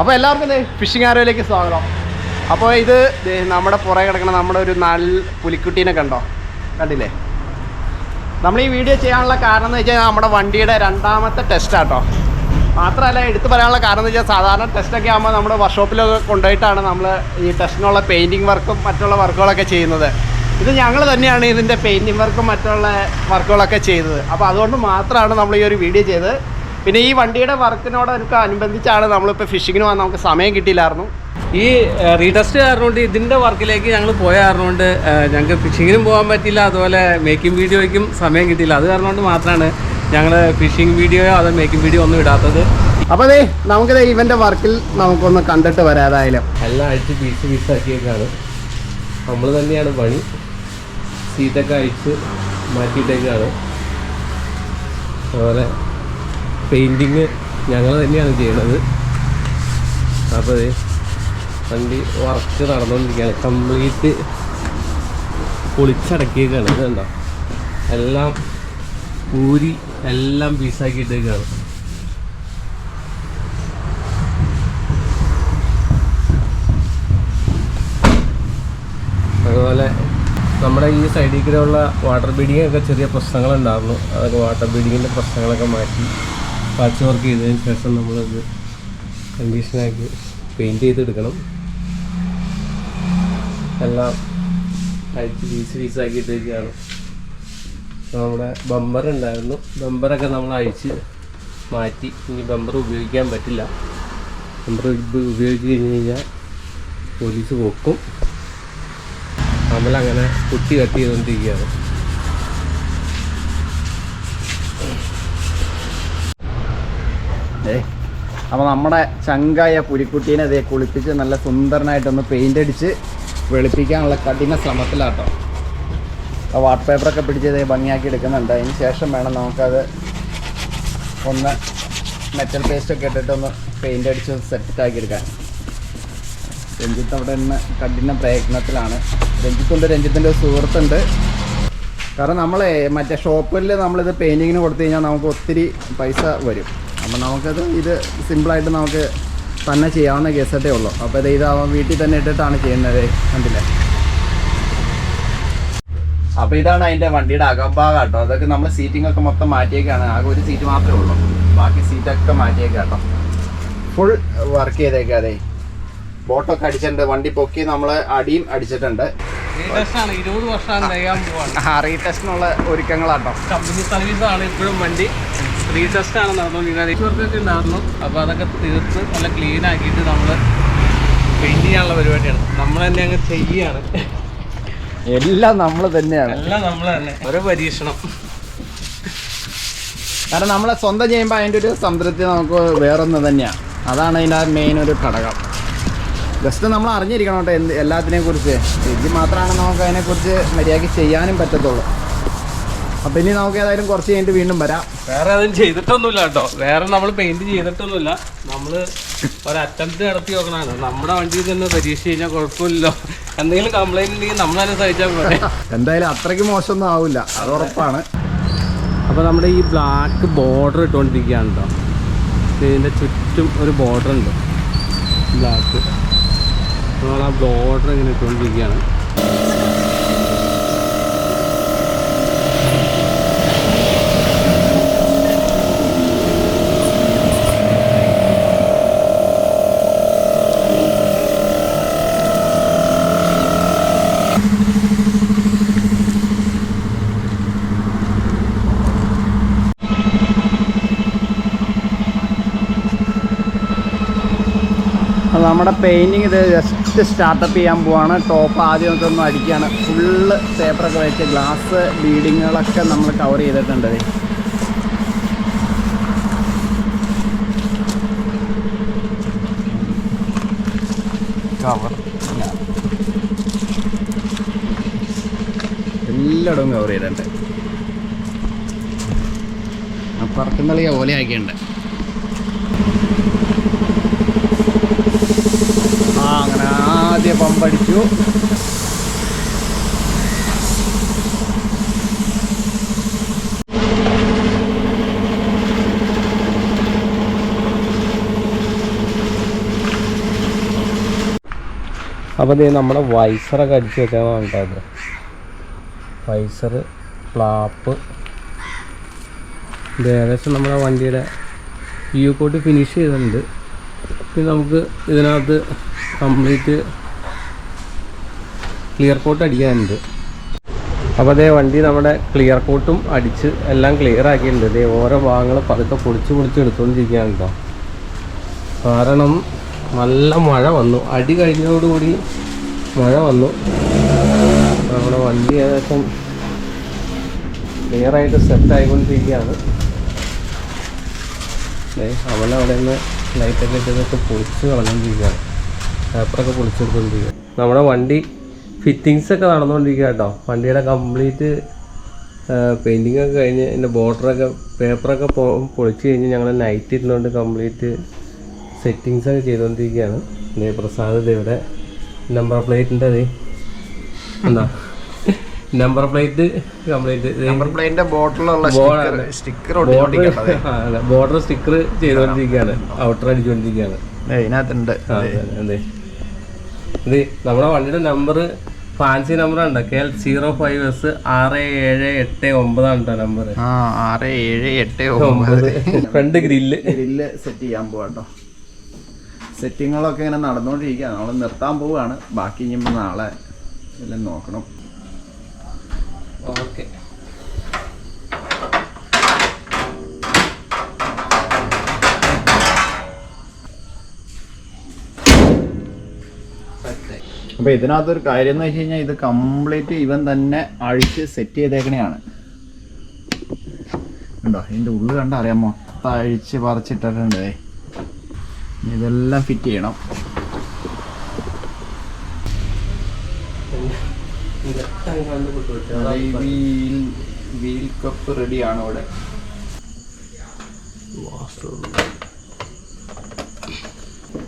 അപ്പോൾ എല്ലാവർക്കും ഫിഷിംഗ് ആരോയിലേക്ക് സ്വാഗതം. അപ്പോൾ ഇത് നമ്മുടെ പുറകെ കിടക്കുന്ന നമ്മുടെ ഒരു നല്ല പുലിക്കുട്ടീനെ കണ്ടോ? കണ്ടില്ലേ? നമ്മൾ ഈ വീഡിയോ ചെയ്യാനുള്ള കാരണം എന്ന് വെച്ചാൽ നമ്മുടെ വണ്ടിയുടെ രണ്ടാമത്തെ ടെസ്റ്റ് ആട്ടോ. മാത്രമല്ല എടുത്തു പറയാനുള്ള കാരണം എന്ന് വെച്ചാൽ സാധാരണ ടെസ്റ്റൊക്കെ ആകുമ്പോൾ നമ്മുടെ വർക്ക്ഷോപ്പിലൊക്കെ കൊണ്ടുപോയിട്ടാണ് നമ്മൾ ഈ ടെസ്റ്റിനുള്ള പെയിന്റിങ് വർക്കും മറ്റുള്ള വർക്കുകളൊക്കെ ചെയ്യുന്നത്. ഇത് ഞങ്ങൾ തന്നെയാണ് ഇതിന്റെ പെയിന്റിങ് വർക്കും മറ്റുള്ള വർക്കുകളൊക്കെ ചെയ്തത്. അപ്പോൾ അതുകൊണ്ട് മാത്രമാണ് നമ്മൾ ഈ ഒരു വീഡിയോ ചെയ്തത്. പിന്നെ ഈ വണ്ടിയുടെ വർക്കിനോടൊക്കെ അനുബന്ധിച്ചാണ് നമ്മളിപ്പോൾ ഫിഷിങ്ങിന് വന്ന് നമുക്ക് സമയം കിട്ടിയില്ലായിരുന്നു. ഈ റീടെസ്റ്റ് കാരണമുണ്ട് ഇതിന്റെ വർക്കിലേക്ക് ഞങ്ങൾ പോയ കാരണമുണ്ട് ഞങ്ങൾക്ക് ഫിഷിങ്ങിനും പോകാൻ പറ്റില്ല അതുപോലെ മേക്കിംഗ് വീഡിയോയ്ക്കും സമയം കിട്ടിയില്ല. അത് കാരണം കൊണ്ട് മാത്രമാണ് ഞങ്ങൾ ഫിഷിംഗ് വീഡിയോയോ അതോ മേക്കിംഗ് വീഡിയോ ഒന്നും ഇടാത്തത്. അപ്പോൾ അതെ നമുക്കത് ഇവന്റെ വർക്കിൽ നമുക്കൊന്ന് കണ്ടിട്ട് വരാതായാലും എല്ലാം അഴിച്ച് പീസ് പീസാക്കിയേക്കാണ് നമ്മൾ തന്നെയാണ് പണി. സീറ്റൊക്കെ അഴിച്ച് മാറ്റിയിട്ടേക്കാണ്. അതുപോലെ പെയിന്റിങ് ഞങ്ങൾ തന്നെയാണ് ചെയ്യണത്. അപ്പോൾ വണ്ടി വർക്ക് നടന്നുകൊണ്ടിരിക്കുകയാണ് കംപ്ലീറ്റ് പൊളിച്ചടക്കിയേക്കാണ്. ഇതെന്താ എല്ലാം ഊരി എല്ലാം പീസാക്കിയിട്ടേക്കാണ്. അതുപോലെ നമ്മുടെ ഈ സൈഡിൽ കൂടെ ഉള്ള വാട്ടർ ബീഡിങ്ങൊക്കെ ചെറിയ പ്രശ്നങ്ങളുണ്ടായിരുന്നു. അതൊക്കെ വാട്ടർ ബീഡിങ്ങിന്റെ പ്രശ്നങ്ങളൊക്കെ മാറ്റി പാച്ച് വർക്ക് ചെയ്തതിന് ശേഷം നമ്മളത് കണ്ടീഷനാക്കി പെയിന്റ് ചെയ്തെടുക്കണം. എല്ലാം അഴിച്ച് പീസ് പീസാക്കിയിട്ടേക്കാണ് നമ്മുടെ ബമ്പർ ഉണ്ടായിരുന്നു. ബമ്പറൊക്കെ നമ്മൾ അഴിച്ച് മാറ്റി. ഇനി ബമ്പർ ഉപയോഗിക്കാൻ പറ്റില്ല. ബമ്പർ ഉപയോഗിച്ച് കഴിഞ്ഞ് കഴിഞ്ഞാൽ പോലീസ് പൊക്കും. നമ്മളങ്ങനെ കുട്ടി കട്ട് ചെയ്തുകൊണ്ടിരിക്കുകയാണ് ഏ അപ്പോൾ നമ്മുടെ ചങ്കായ പുലിക്കുട്ടീനെ അതേ കുളിപ്പിച്ച് നല്ല സുന്ദരനായിട്ടൊന്ന് പെയിന്റ് അടിച്ച് വെളുപ്പിക്കാനുള്ള കഠിന ശ്രമത്തിലാട്ടോ. വാട്ട് പേപ്പറൊക്കെ പിടിച്ച് ഇതേ ഭംഗിയാക്കി എടുക്കുന്നുണ്ട്. അതിന് ശേഷം വേണം നമുക്കത് ഒന്ന് മെറ്റൽ പേസ്റ്റൊക്കെ ഇട്ടിട്ടൊന്ന് പെയിന്റ് അടിച്ച് സെറ്റാക്കി എടുക്കാൻ. രഞ്ജിത്ത് അവിടെ നിന്ന് കഠിന പ്രയത്നത്തിലാണ്. രഞ്ജിത്തുണ്ട് രഞ്ജിത്തിന്റെ ഒരു സുഹൃത്തുണ്ട്. കാരണം നമ്മളെ മറ്റേ ഷോപ്പിൽ നമ്മളിത് പെയിന്റിങ്ങിന് കൊടുത്തു കഴിഞ്ഞാൽ നമുക്ക് ഒത്തിരി പൈസ വരും. അപ്പം നമുക്കത് ഇത് സിമ്പിളായിട്ട് നമുക്ക് തന്നെ ചെയ്യാവുന്ന കേസറ്റേ ഉള്ളൂ. അപ്പോൾ ഇത് ഇതാവാൻ വീട്ടിൽ തന്നെ ഇട്ടിട്ടാണ് ചെയ്യുന്നത് കണ്ടില്ലേ? അപ്പോൾ ഇതാണ് അതിന്റെ വണ്ടിയുടെ അകംഭാഗം കേട്ടോ. അതൊക്കെ നമ്മൾ സീറ്റിംഗ് ഒക്കെ മൊത്തം മാറ്റിയേക്കാണ്. ആകെ ഒരു സീറ്റ് മാത്രമേ ഉള്ളൂ. ബാക്കി സീറ്റൊക്കെ മാറ്റിയേക്കാം കേട്ടോ. ഫുൾ വർക്ക് ചെയ്തേക്കാം അതെ ബോട്ടൊക്കെ അടിച്ചിട്ടുണ്ട്. വണ്ടി പൊക്കി നമ്മൾ അടിയും അടിച്ചിട്ടുണ്ട്. റീടെസ്റ്റിനുള്ള ഒരുക്കങ്ങളാട്ടോ. കമ്പനി സർവീസ് ആണ് ഇപ്പോഴും വണ്ടി. റീടെസ്റ്റ് ആണ് നടന്നുകൊണ്ടിരിക്കുന്നത് വർക്കൊക്കെ ഉണ്ടായിരുന്നു. അപ്പോൾ അതൊക്കെ തീർത്ത് നല്ല ക്ലീൻ ആക്കിയിട്ട് നമ്മൾ പെയിന്റ് ചെയ്യാനുള്ള പരിപാടിയാണ്. നമ്മൾ തന്നെ അങ്ങ് ചെയ്യാണ്. എല്ലാം നമ്മൾ തന്നെയാണ്. എല്ലാം നമ്മൾ തന്നെ. ഓരോ പരീക്ഷണം. കാരണം നമ്മളെ സ്വന്തം ചെയ്യുമ്പോൾ അതിന്റെ ഒരു സംതൃപ്തി നമുക്ക് വേറൊന്ന് തന്നെയാണ് അതാണ് അതിന്റെ മെയിൻ ഒരു ഘടകം. ജസ്റ്റ് നമ്മൾ അറിഞ്ഞിരിക്കണം കേട്ടോ എന്ത് എല്ലാത്തിനെ കുറിച്ച് ഇത് മാത്രമാണ് നമുക്ക് അതിനെക്കുറിച്ച് മര്യാദയ്ക്ക് ചെയ്യാനും പറ്റത്തുള്ളൂ. അപ്പം ഇനി നമുക്ക് ഏതായാലും കുറച്ച് കഴിഞ്ഞിട്ട് വീണ്ടും വരാം. വേറെ അതും ചെയ്തിട്ടൊന്നുമില്ല കേട്ടോ. വേറെ നമ്മൾ പെയിന്റ് ചെയ്തിട്ടൊന്നുമില്ല. നമ്മൾ ഒരു അറ്റംപ്റ്റ് നടത്തി നോക്കണാണ് നമ്മുടെ വണ്ടിയിൽ തന്നെ പരീക്ഷ കഴിഞ്ഞാൽ കുഴപ്പമില്ലല്ലോ. എന്തെങ്കിലും കംപ്ലൈന്റ് ഉണ്ടെങ്കിൽ നമ്മൾ തന്നെ സഹിച്ചാൽ പോരെ. എന്തായാലും അത്രയ്ക്ക് മോശമൊന്നും ആവില്ല. അത് ഉറപ്പാണ്. അപ്പൊ നമ്മുടെ ഈ ബ്ലാക്ക് ബോർഡർ ഇട്ടുകൊണ്ടിരിക്കുകയാണ് കേട്ടോ ഇതിന്റെ ചുറ്റും ഒരു ബോർഡർ ഉണ്ട്. ബ്ലാക്ക് നമ്മൾ ആ ബോർഡർ ഇങ്ങനെ ഇട്ടുകൊണ്ടിരിക്കുകയാണ് നമ്മുടെ പെയിന്റിങ് ഇത് ജസ്റ്റ് സ്റ്റാർട്ടപ്പ് ചെയ്യാൻ പോവാണ്. ടോപ്പ് ആദ്യം ഒന്ന് അടിക്കുകയാണ് ഫുള്ള് പേപ്പറൊക്കെ വെച്ച് ഗ്ലാസ് ബീഡിങ്ങുകളൊക്കെ നമ്മൾ കവർ ചെയ്തിട്ടുണ്ട്. കവർ എല്ലായിടവും കവർ ചെയ്തിട്ടുണ്ട്. പറക്കുന്നളിയ ഓലയാക്കിയുണ്ട് ആ അങ്ങനെ ആദ്യം പമ്പടിച്ചു. അപ്പോൾ ഇത് നമ്മുടെ വൈസറൊക്കെ അടിച്ച് വെച്ചാൽ ഉണ്ടായത് വൈസർ പ്ലാപ്പ്. ഇത് ഏകദേശം നമ്മുടെ വണ്ടിയുടെ യു കോട്ട് ഫിനിഷ് ചെയ്തിട്ടുണ്ട്. പിന്നെ നമുക്ക് ഇതിനകത്ത് കംപ്ലീറ്റ് ക്ലിയർ കോട്ട് അടിക്കാനുണ്ട്. അപ്പോൾ അതേ വണ്ടി നമ്മുടെ ക്ലിയർ കോട്ടും അടിച്ച് എല്ലാം ക്ലിയർ ആക്കിയിട്ടുണ്ട്. ഇതേ ഓരോ ഭാഗങ്ങൾ പതുക്കെ പൊളിച്ച് പൊളിച്ച് എടുത്തുകൊണ്ടിരിക്കുകയാണ് കേട്ടോ കാരണം നല്ല മഴ വന്നു. അടി കഴിഞ്ഞതോടുകൂടി മഴ വന്നു. നമ്മുടെ വണ്ടി ഏകദേശം ക്ലിയറായിട്ട് സെറ്റ് ആയിക്കൊണ്ടിരിക്കുകയാണ് ദേ അവനവിടെ നിന്ന് ലൈറ്റൊക്കെ ഇട്ടതൊക്കെ പൊളിച്ച് കളഞ്ഞുകൊണ്ടിരിക്കുകയാണ് പേപ്പറൊക്കെ പൊളിച്ചെടുത്തുകൊണ്ടിരിക്കുക നമ്മുടെ വണ്ടി ഫിറ്റിങ്സ് ഒക്കെ നടന്നുകൊണ്ടിരിക്കുക കേട്ടോ. വണ്ടിയുടെ കംപ്ലീറ്റ് പെയിന്റിങ് ഒക്കെ കഴിഞ്ഞ് എന്റെ ബോർഡറൊക്കെ പേപ്പറൊക്കെ പൊളിച്ച് കഴിഞ്ഞ് ഞങ്ങൾ നൈറ്റ് ഇരുന്നുകൊണ്ട് കംപ്ലീറ്റ് സെറ്റിങ്സ് ഒക്കെ ചെയ്തുകൊണ്ടിരിക്കുകയാണ്. പ്രസാദ് ഇവിടെ നമ്പർ പ്ലേറ്റിന്റെ അതേ എന്താ? നമ്പർ പ്ലേറ്റ് കംപ്ലീറ്റ് നമ്പർ പ്ലേറ്റിന്റെ ബോട്ടിലുള്ള സ്റ്റിക്കർ ബോർഡർ ബോർഡർ സ്റ്റിക്കർ ചെയ്തുകൊണ്ടിരിക്കുകയാണ്. ഔട്ടർ അടിച്ചുകൊണ്ടിരിക്കുകയാണ്. ഇതിനകത്തുണ്ട്. ആ, അതെ, ഇത് നമ്മുടെ വണ്ടിയുടെ നമ്പർ ഫാൻസി നമ്പർ ഉണ്ട് K L zero five S ആറ് ഏഴ് എട്ട് ഒമ്പതാണ് കേട്ടോ നമ്പർ ആറ് ഏഴ് എട്ട് ഒമ്പത്. ഒമ്പത്. ഫ്രണ്ട് ഗ്രില്ല് ഗ്രില്ല് സെറ്റ് ചെയ്യാൻ പോവാട്ടോ സെറ്റിങ്ങുകളൊക്കെ ഇങ്ങനെ നടന്നുകൊണ്ടിരിക്കുക നമ്മൾ നിർത്താൻ പോവുകയാണ് ബാക്കി ഇനി നാളെ എല്ലാം നോക്കണം. ഓക്കെ. അപ്പോൾ ഇതിനകത്തൊരു കാര്യം എന്ന് വെച്ച് കഴിഞ്ഞാൽ ഇത് കംപ്ലീറ്റ് ഇവൻ തന്നെ അഴിച്ച് സെറ്റ് ചെയ്തേക്കണെയാണ്. ഉണ്ടോ? ഇതിന്റെ ഉള്ളിൽ കണ്ടറിയാം മൊത്തം അഴിച്ച് പറിച്ചിട്ടിട്ടുണ്ട് ഇതെല്ലാം ഫിറ്റ് ചെയ്യണം. വീൽ വീൽ കപ്പ് റെഡിയാണ് ഇവിടെ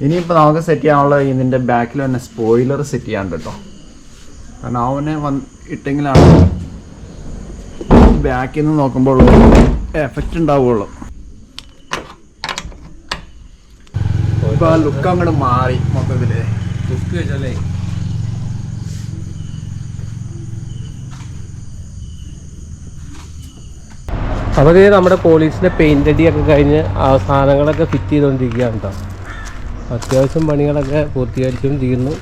ഇനിയിപ്പോൾ നമുക്ക് സെറ്റ് ചെയ്യാനുള്ള ഇതിന്റെ ബാക്കിൽ തന്നെ സ്പോയിലർ സെറ്റ് ചെയ്യാണ്ട് കേട്ടോ. കാരണം അവനെ വന്ന് ഇട്ടെങ്കിലാണ് ബാക്കിൽ നിന്ന് നോക്കുമ്പോൾ എഫക്റ്റ് ഉണ്ടാവുള്ളൂ. ഇപ്പോൾ ആ ലുക്ക് അങ്ങോട്ട് മാറി മൊത്തത്തിൽ ലുക്ക് വെച്ചല്ലേ ഇത് നമ്മുടെ പോലീസിന്റെ പെയിന്റ് അടിയൊക്കെ കഴിഞ്ഞ് സാധനങ്ങളൊക്കെ ഫിറ്റ് ചെയ്തുകൊണ്ടിരിക്കുകയാണ് കേട്ടോ അത്യാവശ്യം പണികളൊക്കെ പൂർത്തീകരിച്ചുകൊണ്ടിരിക്കുന്നു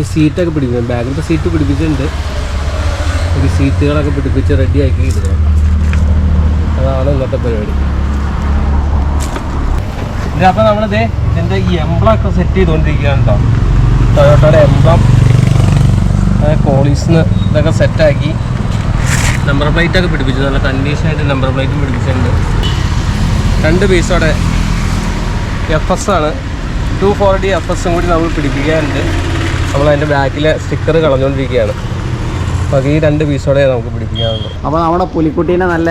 ഈ സീറ്റൊക്കെ പിടിക്കുന്നു ബാഗിന്റെ സീറ്റ് പിടിപ്പിച്ചിട്ടുണ്ട്. ഈ സീറ്റുകളൊക്കെ പിടിപ്പിച്ച് റെഡിയാക്കി ഇടുന്നു അതാണ് ഇന്നത്തെ പരിപാടി. അപ്പോൾ നമ്മളിത് ഇതിന്റെ ഈ എംബ്ലൊക്കെ സെറ്റ് ചെയ്തുകൊണ്ടിരിക്കുകയാണ് കേട്ടോ ടൊയോട്ടയുടെ എംബ്ലം കോളീസിന് ഇതൊക്കെ സെറ്റാക്കി നമ്പർ പ്ലേറ്റ് ഒക്കെ പിടിപ്പിച്ചു. നല്ല കണ്ടീഷനായിട്ട് നമ്പർ പ്ലേറ്റും പിടിപ്പിച്ചിട്ടുണ്ട്. രണ്ട് പീസോടെ എഫ് എസ് ആണ്. ടു ഫോർ ഡി എഫ് എസും കൂടി നമ്മൾ പിടിപ്പിക്കാറുണ്ട് നമ്മൾ അതിന്റെ ബാക്കിലെ സ്റ്റിക്കർ കളഞ്ഞുകൊണ്ടിരിക്കുകയാണ് അപ്പോൾ ഈ രണ്ട് പീസോടെ നമുക്ക് പിടിപ്പിക്കാറുള്ളൂ അപ്പോൾ നമ്മുടെ പുലിക്കുട്ടീനെ നല്ല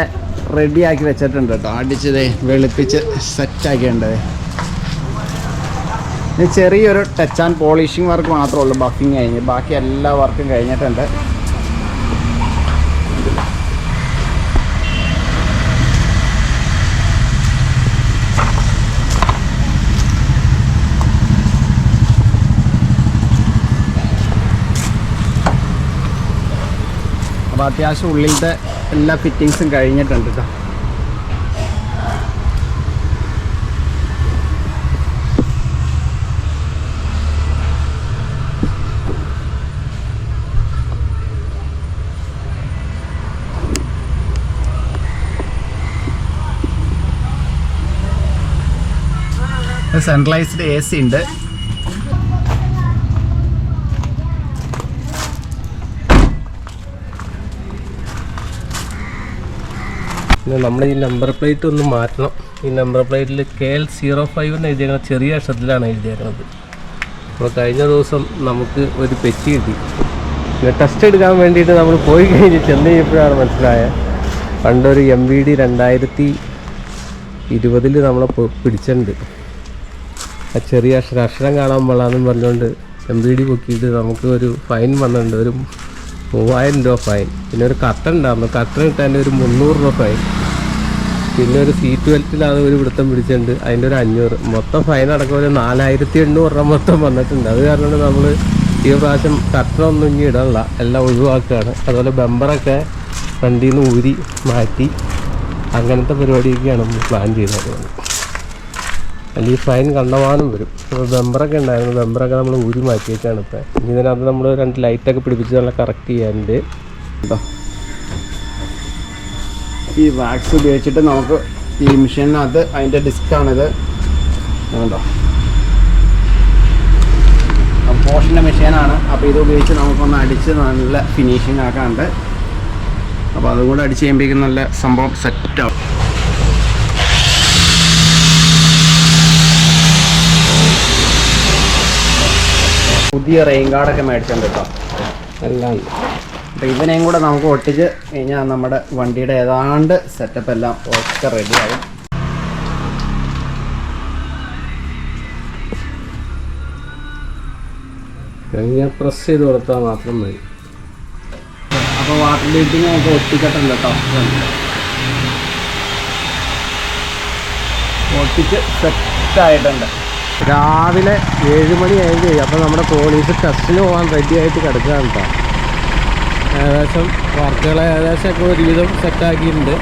റെഡിയാക്കി വെച്ചിട്ടുണ്ട് കേട്ടോ. അടിച്ചതേ വെളുപ്പിച്ച് സെറ്റാക്കിയിട്ടുണ്ട് ഇനി ചെറിയൊരു ടച്ച് ആൻഡ് പോളിഷിംഗ് വർക്ക് മാത്രമേ ഉള്ളൂ. ബഫിങ് കഴിഞ്ഞ്. ബാക്കി എല്ലാ വർക്കും കഴിഞ്ഞിട്ടുണ്ട്. അപ്പോൾ അത്യാവശ്യം ഉള്ളിലത്തെ എല്ലാ ഫിറ്റിങ്സും കഴിഞ്ഞിട്ടുണ്ട് കേട്ടോ സെൻട്രലൈസ്ഡ് എ സി ഉണ്ട്. പിന്നെ നമ്മൾ ഈ നമ്പർ പ്ലേറ്റ് ഒന്ന് മാറ്റണം. ഈ നമ്പർ പ്ലേറ്റിൽ കെ എൽ സീറോ ഫൈവ് എന്ന് എഴുതിയേക്കുന്നത് ചെറിയ അക്ഷരത്തിലാണ് എഴുതിയേക്കുന്നത് അപ്പോൾ കഴിഞ്ഞ ദിവസം നമുക്ക് ഒരു പെറ്റി കിട്ടി. പിന്നെ ടെസ്റ്റ് എടുക്കാൻ വേണ്ടിയിട്ട് നമ്മൾ പോയി കഴിഞ്ഞ് ചെന്ന് കഴിഞ്ഞപ്പോഴാണ് മനസ്സിലായത് പണ്ടൊരു എം വി ഡി രണ്ടായിരത്തി ഇരുപതിൽ നമ്മളെ പിടിച്ചിട്ടുണ്ട് ആ ചെറിയ അക്ഷരം അക്ഷരം കാണാൻ പാടാന്നും പറഞ്ഞുകൊണ്ട് എം വി ഡി പൊക്കിയിട്ട് നമുക്ക് ഒരു ഫൈൻ വന്നിട്ടുണ്ട്. ഒരു മൂവായിരം രൂപ ഫൈൻ പിന്നെ ഒരു കട്ടൻ ഉണ്ടാകുന്നു കട്ടൻ ഇട്ടതിന്റെ ഒരു മുന്നൂറ് രൂപ ഫൈൻ പിന്നെ ഒരു സീറ്റ് ബെൽറ്റിലാണ് ഒരു പിടുത്തം പിടിച്ചിട്ടുണ്ട് അതിന്റെ ഒരു അഞ്ഞൂറ്. മൊത്തം ഫൈൻ അടക്കം ഒരു നാലായിരത്തി എണ്ണൂറ് രൂപ മൊത്തം വന്നിട്ടുണ്ട്. അത് കാരണം നമ്മൾ ഈ പ്രാവശ്യം കട്ടറൊന്നും ഇനി ഇടല്ല എല്ലാം ഒഴിവാക്കുകയാണ് അതുപോലെ ബമ്പറൊക്കെ വണ്ടിയിൽ നിന്ന് ഊരി മാറ്റി അങ്ങനത്തെ പരിപാടിയൊക്കെയാണ് നമ്മൾ പ്ലാൻ ചെയ്തത് അല്ലെങ്കിൽ ഫൈൻ കണ്ടമാനം വരും. ഇപ്പോൾ വെമ്പറൊക്കെ ഉണ്ടായിരുന്നു. വെമ്പറൊക്കെ നമ്മൾ ഊരി മാറ്റിയിട്ടാണ് ഇപ്പോൾ ഇനി ഇതിനകത്ത് നമ്മൾ രണ്ട് ലൈറ്റൊക്കെ പിടിപ്പിച്ച് നല്ല കറക്റ്റ് ചെയ്യാനുണ്ട്. കേട്ടോ ഈ വാക്സ് ഉപയോഗിച്ചിട്ട് നമുക്ക് ഈ മെഷീനകത്ത് അതിന്റെ ഡിസ്കാണിത് കണ്ടോ? പോഷന്റെ മെഷീനാണ് അപ്പോൾ ഇത് ഉപയോഗിച്ച് നമുക്കൊന്ന് അടിച്ച് നല്ല ഫിനിഷിംഗ് ആക്കാണ്ട് അപ്പോൾ അതും കൂടെ അടിച്ച് കഴിയുമ്പോഴേക്കും നല്ല സംഭവം സെറ്റാവും പുതിയ റെയിൻ ഗാർഡൊക്കെ മേടിച്ചിട്ടുണ്ട് കേട്ടോ. എല്ലാം. അപ്പോൾ ഇവനെയും കൂടെ നമുക്ക് ഒട്ടിച്ച് കഴിഞ്ഞാൽ നമ്മുടെ വണ്ടിയുടെ ഏതാണ്ട് സെറ്റപ്പ് എല്ലാം ഒക്കെ റെഡി ആകും പ്രസ് ചെയ്ത് കൊടുത്താൽ മാത്രം മതി. അപ്പോൾ വാട്ടർ ബീറ്റിങ് നമുക്ക് ഒട്ടിക്കട്ടുണ്ട് കേട്ടോ. ഒട്ടിച്ച് സെറ്റായിട്ടുണ്ട് രാവിലെ ഏഴ് മണി ആയത് അപ്പോൾ നമ്മുടെ പോലീസ് ടെസ്റ്റിന് പോകാൻ റെഡി ആയിട്ട് കിടക്കുകയാണ് കേട്ടോ ഏകദേശം വർക്കുകൾ ഏകദേശം ഒക്കെ ഒരുവിധം സെറ്റാക്കിയിട്ടുണ്ട്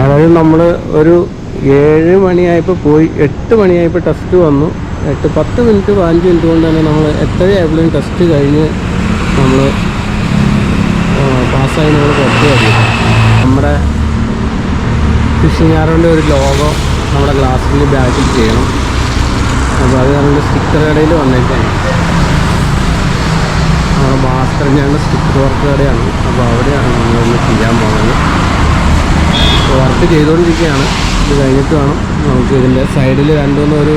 അതായത് നമ്മൾ ഒരു ഏഴ് മണിയായപ്പോൾ പോയി എട്ട് മണിയായപ്പോൾ ടെസ്റ്റ് വന്നു. എട്ട് പത്ത് മിനിറ്റ് പതിനഞ്ച് മിനിറ്റ് കൊണ്ട് തന്നെ നമ്മൾ എത്രയായാലും ടെസ്റ്റ് കഴിഞ്ഞ് നമ്മൾ പാസ്സായി നമ്മൾ പുറത്ത് വരും നമ്മുടെ ഫിഷിംഗ് ആറിന്റെ ഒരു ലോഗോ നമ്മുടെ ഗ്ലാസ്സിൽ ബാക്കിൽ ചെയ്യണം. അപ്പോൾ അത് നമ്മുടെ സ്റ്റിക്കർ കടയിൽ വന്നേക്കാണ് നമ്മുടെ മാസ്റ്ററിന്റെ സ്റ്റിക്കർ വർക്ക് കടയാണ്. അപ്പോൾ അവിടെയാണ് നമ്മളൊന്ന് ചെയ്യാൻ പോകുന്നത്. വർക്ക് ചെയ്തുകൊണ്ടിരിക്കുകയാണ്. ഇത് കഴിഞ്ഞിട്ട് വേണം നമുക്ക് ഇതിന്റെ സൈഡിൽ രണ്ടുമൂന്ന് ഒരു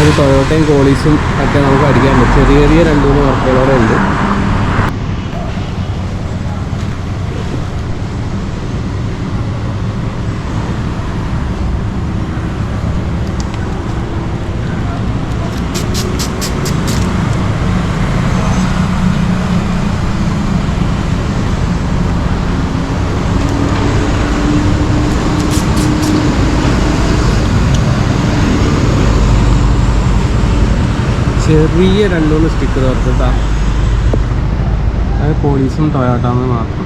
ഒരു ടൊയോട്ടയും കോളീസും ഒക്കെ നമുക്ക് അടിക്കാൻ പറ്റും. ചെറിയ ചെറിയ രണ്ട് മൂന്ന് വർക്കുകളോടെ ഉണ്ട്. ചെറിയ രണ്ടു മൂന്ന് സ്റ്റിക്കർ ഓർത്തിട്ടാ അത് പോലീസും ടൊയോട്ടാന്ന് മാത്രം.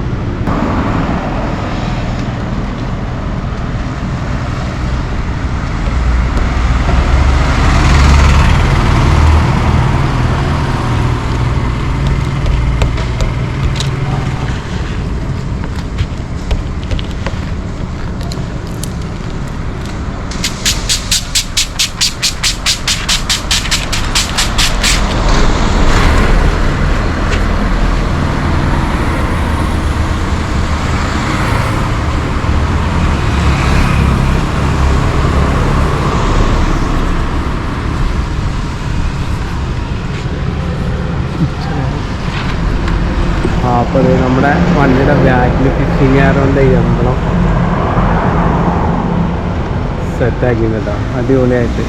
നമ്മുടെ വണ്ടിയുടെ ബാക്കിൽ ഫിറ്റിങ് ആയതുകൊണ്ട് എംബളം സെറ്റാക്കി കേട്ടോ അടിപൊളിയായിട്ട്.